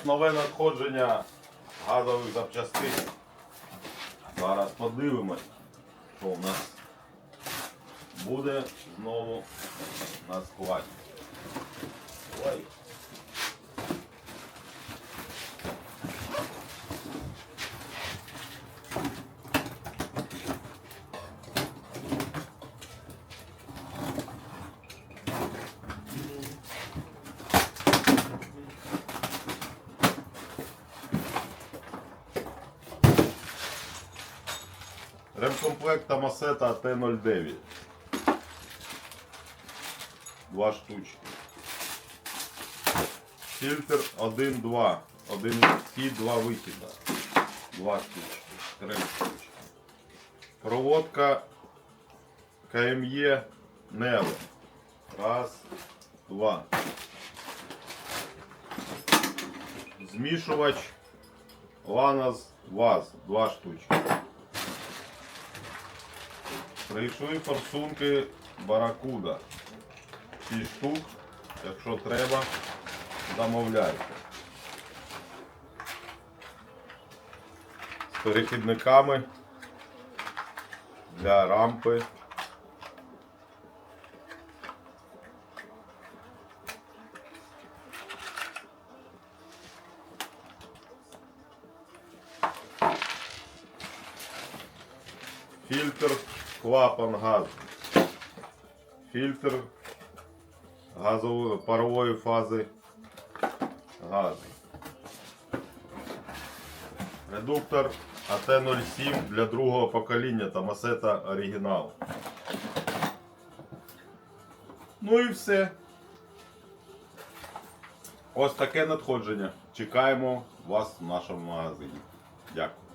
нас нове надходження газових запчастин. Зараз подивимось, що у нас буде знову на складі. Ремкомплект Томасета Т09. Два штучки. Фільтр 1-2. Один вхід, два вихіда. Два штучки. Три штучки. Проводка КМЄ Неве. Раз, два. Змішувач Ланос ВАЗ. Два штучки. Прийшли форсунки Баракуда. 6 штук, якщо треба, замовляйте. З перехідниками для рампи. Фільтр, клапан газу. Фільтр газової парової фази газу. Редуктор АТ-07 для другого покоління Томасета оригінал. Ну і все. Ось таке надходження. Чекаємо вас в нашому магазині. Дякую.